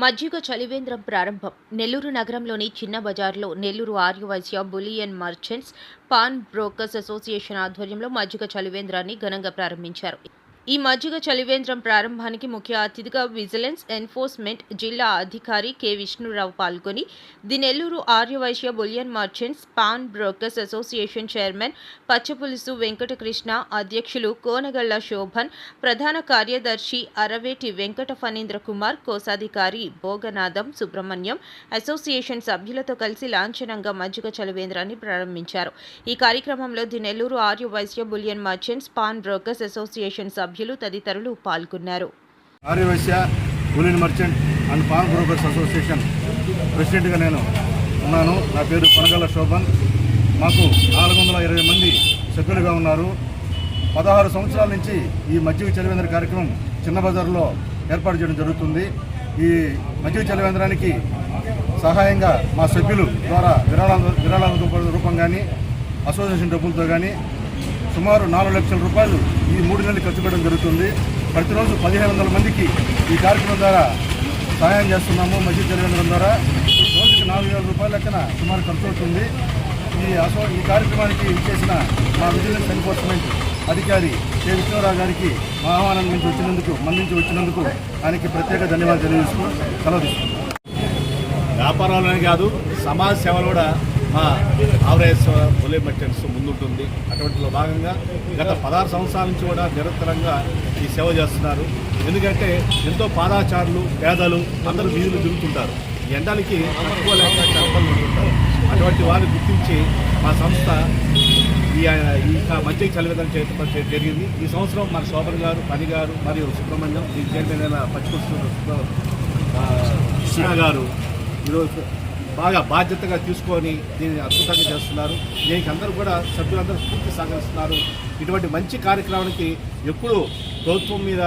మజ్జిగ చలివేంద్రం ప్రారంభం. నెల్లూరు నగరంలోని చిన్న బజార్లో Nellore Aryavysya bullion merchants pawn brokers association ఆధ్వర్యంలో మజ్జిగ చలివేంద్రాన్ని ఘనంగా ప్రారంభించారు. ఈ మజ్జిగ చలివేంద్రం ప్రారంభానికి ముఖ్య అతిథిగా విజిలెన్స్ ఎన్ఫోర్స్మెంట్ జిల్లా అధికారి కె. విష్ణురావు పాల్గొని the Nellore Aryavysya bullion merchants pawn brokers association chairman Pachchapulusu Venkatakrishna అధ్యక్షులు కోనగళ్ళ శోభన్ ప్రధాన కార్యదర్శి అరవేటి వెంకట ఫణీంద్ర కుమార్ కోశాధికారి భోగనాథం సుబ్రహ్మణ్యం అసోసియేషన్ సభ్యులతో కలిసి లాంఛనంగా మజ్జిగ చలివేంద్రాన్ని ప్రారంభించారు. ఈ కార్యక్రమంలో the Nellore Arya Vysya bullion merchants pawn brokers association సభ్యులు తదితరులు పాల్గొన్నారు. Aryavysya bullion merchant and pawn brokers association ప్రెసిడెంట్గా నేను ఉన్నాను. నా పేరు పనగల శోభన్. మాకు నాలుగు వందల ఇరవై మంది సభ్యులుగా ఉన్నారు. పదహారు సంవత్సరాల నుంచి ఈ మజ్జిగ చలివేంద్ర కార్యక్రమం చిన్న బజార్లో ఏర్పాటు చేయడం జరుగుతుంది. ఈ మజ్జిగ చలివేంద్రానికి సహాయంగా మా సభ్యులు ద్వారా విరాళాల విరాళాల రూపం కానీ అసోసియేషన్ డబ్బులతో కానీ సుమారు నాలుగు లక్షల రూపాయలు ఈ మూడు నెలలు ఖర్చు పెట్టడం జరుగుతుంది. ప్రతిరోజు పదిహేను వందల మందికి ఈ కార్యక్రమం ద్వారా సహాయం చేస్తున్నాము. మధ్య కేంద్రం ద్వారా రోజుకి నాలుగు వేల రూపాయల లెక్కన సుమారు ఖర్చు అవుతుంది. ఈ అసో ఈ కార్యక్రమానికి ఇచ్చేసిన మా విజిలెన్స్ ఎన్ఫోర్స్మెంట్ అధికారి కె. విష్ణురావు గారికి మా ఆహ్వానం నుంచి వచ్చినందుకు మందించి వచ్చినందుకు ఆయనకి ప్రత్యేక ధన్యవాదాలు తెలియజేస్తూ సెలవు తీసుకుంటాం వ్యాపారాలనే కాదు సమాజ సేవలు కూడా మా ఆవరేశ్వర బులే మెర్చెంట్స్ ముందుంటుంది. అటువంటిలో భాగంగా గత పదహారు సంవత్సరాల నుంచి కూడా నిరంతరంగా ఈ సేవ చేస్తున్నారు. ఎందుకంటే ఎంతో పాదాచారులు పేదలు అందరూ వీధులు తిరుగుతుంటారు ఈ ఎండలకి తట్టుకోలేక చర్మలు ఉంటుంటారు అటువంటి వారిని గుర్తించి మా సంస్థ ఈ ఈ మధ్య చలివేదన చేయడం జరిగింది. ఈ సంవత్సరం మన శోభన్ గారు పని గారు మరియు సుబ్రహ్మణ్యం ఈ చైర్మన్ అయిన పచ్చిపుస్తు గారు ఈరోజు బాగా బాధ్యతగా తీసుకొని దీన్ని అద్భుతంగా చేస్తున్నారు. దీనికి అందరూ కూడా సభ్యులందరూ స్ఫూర్తి సహకరిస్తున్నారు ఇటువంటి మంచి కార్యక్రమానికి ఎప్పుడు ప్రభుత్వం మీద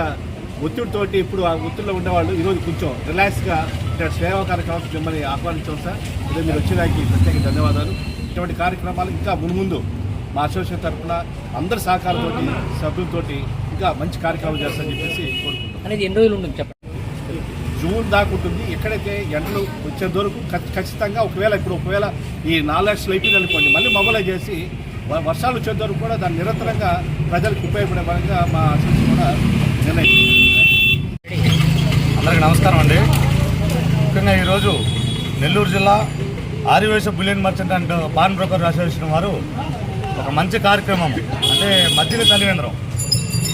ఒత్తిడితోటి ఇప్పుడు ఆ ఒత్తిడిలో ఉండేవాళ్ళు ఈరోజు కొంచెం రిలాక్స్గా ఇక్కడ సేవా కార్యక్రమానికి మిమ్మల్ని ఆహ్వానించాం సార్. ఇదే మీరు వచ్చేదానికి ప్రత్యేక ధన్యవాదాలు. ఇటువంటి కార్యక్రమాలు ఇంకా మున్ముందు మా అసోసియేషన్ తరఫున అందరి సహకారంతో సభ్యులతోటి ఇంకా మంచి కార్యక్రమాలు చేస్తారని చెప్పేసి కోరుకుంటున్నాం. అనేది ఎన్ని రోజులు ఉంటుంది చెప్పండి? జూన్ దాకా ఉంటుంది. ఎక్కడైతే ఎండలు వచ్చేంత వరకు ఖచ్చితంగా ఒకవేళ ఇప్పుడు ఒకవేళ ఈ నాలుగు లక్షలు అయిపోయింది అనుకోండి మళ్ళీ మొబైలైజ్ చేసి వ- వర్షాలు వచ్చేంత వరకు కూడా దాన్ని నిరంతరంగా ప్రజలకు ఉపయోగపడే పరంగా మా అసోసియేషన్ కూడా నిర్ణయం అందరికీ నమస్కారం అండి. ముఖ్యంగా ఈరోజు నెల్లూరు జిల్లా Aryavysya bullion merchant and pawn broker association వారు ఒక మంచి కార్యక్రమం అంటే మధ్యలో చలివేంద్రం.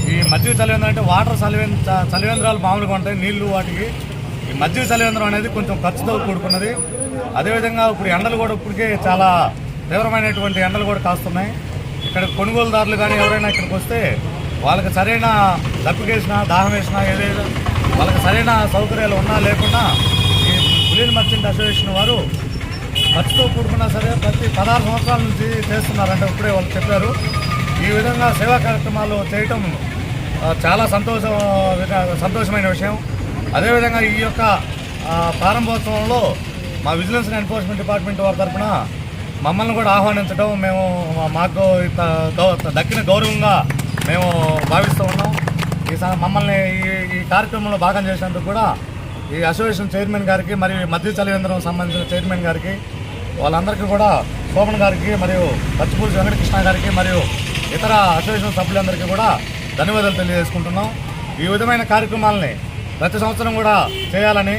ఈ మధ్య చలివేంద్రం అంటే వాటర్ చలివేంద్ర చలివేంద్రాలు మామూలుగా ఉంటాయి నీళ్ళు వాటికి ఈ మధ్య చలివేంద్రం అనేది కొంచెం ఖర్చుతో కూడుకున్నది. అదేవిధంగా ఇప్పుడు ఎండలు కూడా ఇప్పటికే చాలా తీవ్రమైనటువంటి ఎండలు కూడా కాస్తున్నాయి. ఇక్కడ కొనుగోలుదారులు కానీ ఎవరైనా ఇక్కడికి వస్తే వాళ్ళకి సరైన దప్పికేసినా దాహం వేసినా ఏదైనా వాళ్ళకి సరైన సౌకర్యాలు ఉన్నా లేకున్నా ఈ బులియన్ మర్చెంట్ అసోసియేషన్ వారు ఖర్చుతో కూడుకున్నా సరే ప్రతి పదహారు సంవత్సరాల నుంచి చేస్తున్నారంటే ఇప్పుడే వాళ్ళు చెప్పారు. ఈ విధంగా సేవా కార్యక్రమాలు చేయటం చాలా సంతోషం సంతోషమైన విషయం. అదేవిధంగా ఈ యొక్క ప్రారంభోత్సవంలో మా విజిలెన్స్ అండ్ ఎన్ఫోర్స్మెంట్ డిపార్ట్మెంట్ వారి తరఫున మమ్మల్ని కూడా ఆహ్వానించడం మేము మాకు ఇంత దక్కిన గౌరవంగా మేము భావిస్తూ ఉన్నాం. ఈ స- మమ్మల్ని ఈ ఈ కార్యక్రమంలో భాగం చేసినందుకు కూడా ఈ అసోసియేషన్ చైర్మన్ గారికి మరియు మధ్య చలివేంద్రం సంబంధించిన చైర్మన్ గారికి వాళ్ళందరికీ కూడా సోమన్ గారికి మరియు పచ్చిపూరి వెంకటకృష్ణ గారికి మరియు ఇతర అసోసియేషన్ సభ్యులందరికీ కూడా ధన్యవాదాలు తెలియజేసుకుంటున్నాం. ఈ విధమైన కార్యక్రమాలని ప్రతి సంవత్సరం కూడా చేయాలని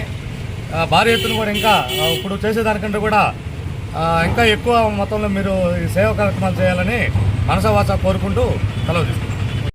భారీ ఎత్తున కూడా ఇంకా ఇప్పుడు చేసేదానికంటే కూడా ఇంకా ఎక్కువ మొత్తంలో మీరు ఈ సేవా కార్యక్రమాలు చేయాలని మనసవాచ కోరుకుంటూ సెలవు తీసుకుంటాం